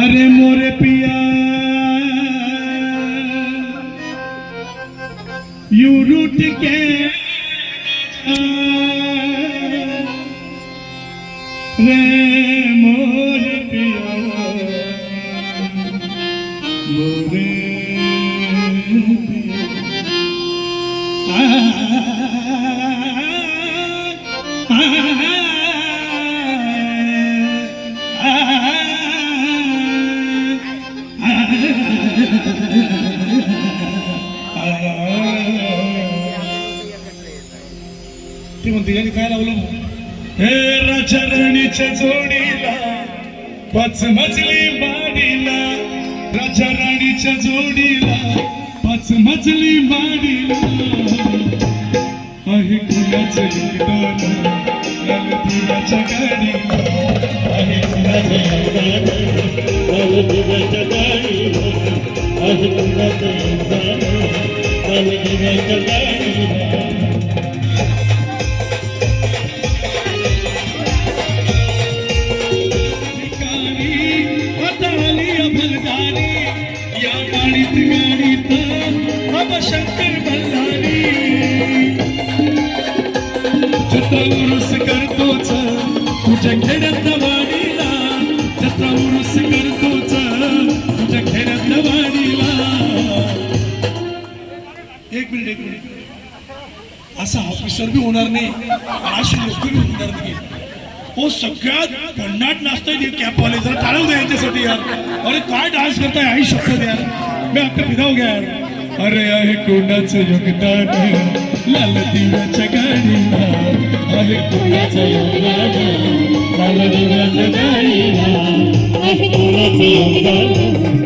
আরে মোরে পিয়া। ইউরুট কে রে মোরে পিয়া। মোরে পিয়া। पिया काय लावलं हे राजरणीच्या जोडीला पाच मजली माडीला राजा राणीच्या जोडीला पाच मजली माडीला. आहे कुणाचं योगदान? लाल गाडीला. आहे कुणाचं योगदान? गाडीला. आहे कुणाचं योगदान? गाडीला. उरुस करतोच तुझ्या खेड्यात वाडीला जत्रा उरुस करतोच तुझ्या खेड्यात वाडीला एक मिनिट एक मिनिट. असा ऑफिसर बी होणार नाही. अशी लोक बी होणार नाही हो सगळ्यात भन्नाट नाचताय कॅपवाले जरा टाळव द्या यांच्यासाठी यार। अरे काय डान्स करताय आई शपथ यार। मी आपका फिराव घ्या यार। अरे आहे कोणाचं योगदान लाल आहे योगदान लाल आहे योगदान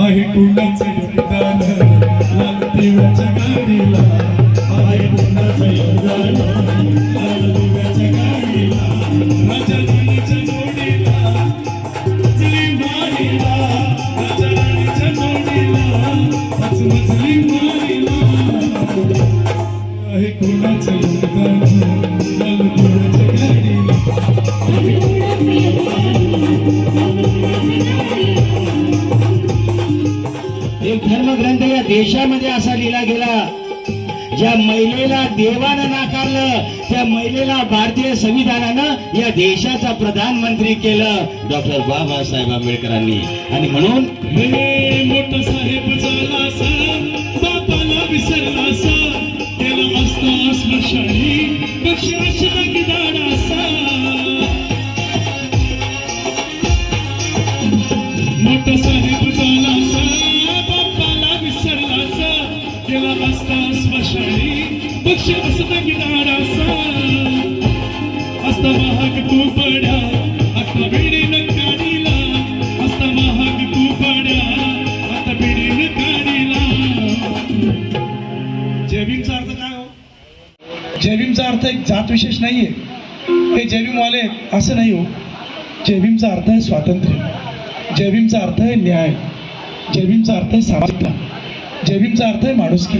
आहे कुंडाचं योगदान. लाल दिव्याच्या गाडीला आहे कुंडाचं योगदान. लाल दिव्याच्या देशामध्ये असा लिहिला गेला ज्या महिलेला देवानं नाकारलं त्या महिलेला भारतीय संविधानानं या देशाचा प्रधानमंत्री केलं डॉक्टर बाबासाहेब आंबेडकरांनी. आणि म्हणून हे मोठ साहेब झाला असा बापाला विसरला असा त्याला असता स्मशानी पक्ष पक्ष रचना गिदाडा असा असता महाग तू पड्या आता बिडीन काढीला असता महाग तू पड्या आता बिडीन काढीला जयभीमचा अर्थ काय हो जयभीमचा अर्थ एक जात विशेष नाहीये. ते जयभीमवाले असं नाही हो. जयभीमचा अर्थ आहे स्वातंत्र्य. जयभीमचा अर्थ आहे न्याय. जयभीमचा अर्थ आहे सामाजिकता. जयभीमचा अर्थ आहे माणुसकी.